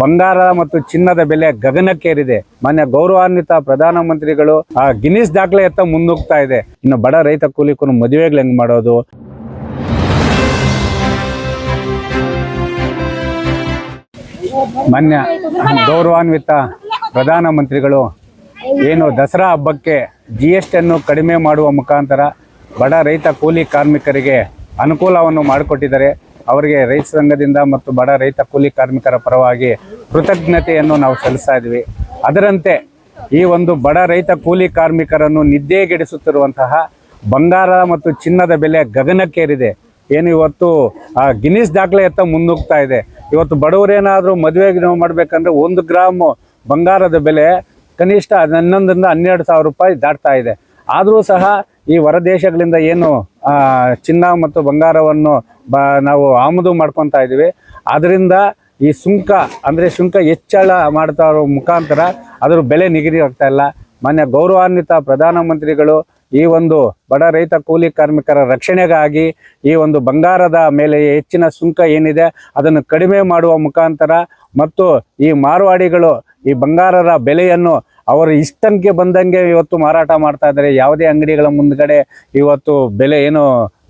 ಬಂಗಾರ ಮತ್ತು ಚಿನ್ನದ ಬೆಲೆ ಗಗನಕ್ಕೇರಿದೆ. ಮಾನ್ಯ ಗೌರವಾನ್ವಿತ ಪ್ರಧಾನಮಂತ್ರಿಗಳು, ಆ ಗಿನಿಸ್ ದಾಖಲೆ ಎತ್ತ ಮುನ್ನುಗ್ತಾ ಇದೆ. ಇನ್ನು ಬಡ ರೈತ ಕೂಲಿಕರು ಮದುವೆಗಳು ಹೆಂಗ್ ಮಾಡೋದು? ಮಾನ್ಯ ಗೌರವಾನ್ವಿತ ಪ್ರಧಾನಮಂತ್ರಿಗಳು, ಏನು ದಸರಾ ಹಬ್ಬಕ್ಕೆ ಜಿ ಎಸ್ ಟಿಯನ್ನು ಕಡಿಮೆ ಮಾಡುವ ಮುಖಾಂತರ ಬಡ ರೈತ ಕೂಲಿ ಕಾರ್ಮಿಕರಿಗೆ ಅನುಕೂಲವನ್ನು ಮಾಡಿಕೊಟ್ಟಿದ್ದಾರೆ. ಅವರಿಗೆ ರೈತ ಸಂಘದಿಂದ ಮತ್ತು ಬಡ ರೈತ ಕೂಲಿ ಕಾರ್ಮಿಕರ ಪರವಾಗಿ ಕೃತಜ್ಞತೆಯನ್ನು ನಾವು ಸಲ್ಲಿಸ್ತಾ ಇದ್ವಿ. ಅದರಂತೆ ಈ ಒಂದು ಬಡ ರೈತ ಕೂಲಿ ಕಾರ್ಮಿಕರನ್ನು ನಿದ್ದೆಗೆಡಿಸುತ್ತಿರುವಂತಹ ಬಂಗಾರ ಮತ್ತು ಚಿನ್ನದ ಬೆಲೆ ಗಗನಕ್ಕೇರಿದೆ. ಏನು ಇವತ್ತು, ಆ ಗಿನ್ನಿಸ್ ದಾಖಲೆ ಎತ್ತ ಮುನ್ನುಗ್ತಾ ಇದೆ. ಇವತ್ತು ಬಡವರೇನಾದರೂ ಮದುವೆಗೆ ನಾವು ಮಾಡಬೇಕಂದ್ರೆ ಒಂದು ಗ್ರಾಮ್ ಬಂಗಾರದ ಬೆಲೆ ಕನಿಷ್ಠ ಹನ್ನೊಂದರಿಂದ ಹನ್ನೆರಡು ಸಾವಿರ ರೂಪಾಯಿ ದಾಟ್ತಾ ಇದೆ. ಆದರೂ ಸಹ ಈ ಹೊರ ದೇಶಗಳಿಂದ ಏನು ಚಿನ್ನ ಮತ್ತು ಬಂಗಾರವನ್ನು ಬ, ನಾವು ಆಮದು ಮಾಡ್ಕೊತಾ ಇದ್ದೀವಿ. ಅದರಿಂದ ಈ ಸುಂಕ, ಅಂದರೆ ಸುಂಕ ಹೆಚ್ಚಳ ಮಾಡ್ತಾ ಇರೋ ಮುಖಾಂತರ ಅದರ ಬೆಲೆ ನಿಗದಿ ಆಗ್ತಾ ಇಲ್ಲ. ಮಾನ್ಯ ಗೌರವಾನ್ವಿತ ಪ್ರಧಾನಮಂತ್ರಿಗಳು ಈ ಒಂದು ಬಡ ರೈತ ಕೂಲಿ ಕಾರ್ಮಿಕರ ರಕ್ಷಣೆಗಾಗಿ ಈ ಒಂದು ಬಂಗಾರದ ಮೇಲೆ ಹೆಚ್ಚಿನ ಸುಂಕ ಏನಿದೆ, ಅದನ್ನು ಕಡಿಮೆ ಮಾಡುವ ಮುಖಾಂತರ ಮತ್ತು ಈ ಮಾರ್ವಾಡಿಗಳು ಈ ಬಂಗಾರರ ಬೆಲೆಯನ್ನು ಅವರು ಇಷ್ಟಂಗೆ ಬಂದಂಗೆ ಇವತ್ತು ಮಾರಾಟ ಮಾಡ್ತಾ ಇದ್ದಾರೆ. ಯಾವುದೇ ಅಂಗಡಿಗಳ ಮುಂದ್ಗಡೆ ಇವತ್ತು ಬೆಲೆ ಏನು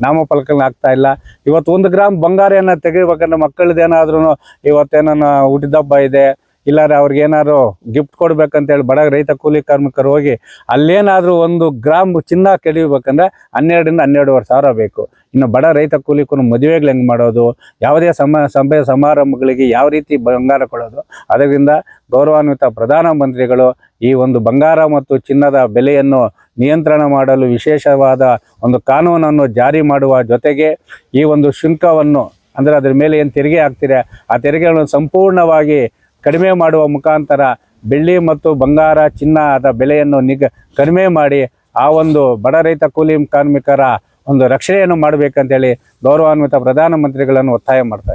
ನಾಮಫಲಕಗಳು ಆಗ್ತಾ ಇಲ್ಲ. ಇವತ್ತು ಒಂದು ಗ್ರಾಮ್ ಬಂಗಾರನ ತೆಗಿಬೇಕಂದ್ರೆ ಮಕ್ಕಳದ್ದೇನಾದ್ರೂ ಇವತ್ತೇನ ಹುಟ್ಟಿದಬ್ಬ ಇದೆ. ಇಲ್ಲಾರೆ ಅವ್ರಿಗೆ ಏನಾದ್ರು ಗಿಫ್ಟ್ ಕೊಡ್ಬೇಕಂತೇಳಿ ಬಡ ರೈತ ಕೂಲಿ ಕಾರ್ಮಿಕರು ಹೋಗಿ ಅಲ್ಲೇನಾದ್ರೂ ಒಂದು ಗ್ರಾಮ್ ಚಿನ್ನ ಕೆಡಿಬೇಕಂದ್ರೆ ಹನ್ನೆರಡರಿಂದ ಹನ್ನೆರಡುವರೆ ಸಾವಿರ ಬೇಕು. ಇನ್ನು ಬಡ ರೈತ ಕೂಲಿಕರು ಮದುವೆಗಳು ಹೆಂಗೆ ಮಾಡೋದು? ಯಾವುದೇ ಸಮ, ಸಭೆ ಸಮಾರಂಭಗಳಿಗೆ ಯಾವ ರೀತಿ ಬಂಗಾರ ಕೊಡೋದು? ಅದರಿಂದ ಗೌರವಾನ್ವಿತ ಪ್ರಧಾನಮಂತ್ರಿಗಳು ಈ ಒಂದು ಬಂಗಾರ ಮತ್ತು ಚಿನ್ನದ ಬೆಲೆಯನ್ನು ನಿಯಂತ್ರಣ ಮಾಡಲು ವಿಶೇಷವಾದ ಒಂದು ಕಾನೂನನ್ನು ಜಾರಿ ಮಾಡುವ ಜೊತೆಗೆ ಈ ಒಂದು ಶುಲ್ಕವನ್ನು ಅಂದರೆ ಅದ್ರ ಮೇಲೆ ಏನು ತೆರಿಗೆ ಹಾಕ್ತೀರಾ? ಆ ತೆರಿಗೆಗಳನ್ನು ಸಂಪೂರ್ಣವಾಗಿ ಕಡಿಮೆ ಮಾಡುವ ಮುಖಾಂತರ ಬೆಳ್ಳಿ ಮತ್ತು ಬಂಗಾರ ಚಿನ್ನದ ಬೆಲೆಯನ್ನು ನಿಗ ಕಡಿಮೆ ಮಾಡಿ ಆ ಒಂದು ಬಡ ರೈತ ಕೂಲಿ ಕಾರ್ಮಿಕರ ಒಂದು ರಕ್ಷಣೆಯನ್ನು ಮಾಡಬೇಕಂತೇಳಿ ಗೌರವಾನ್ವಿತ ಪ್ರಧಾನಮಂತ್ರಿಗಳನ್ನು ಒತ್ತಾಯ ಮಾಡ್ತಾ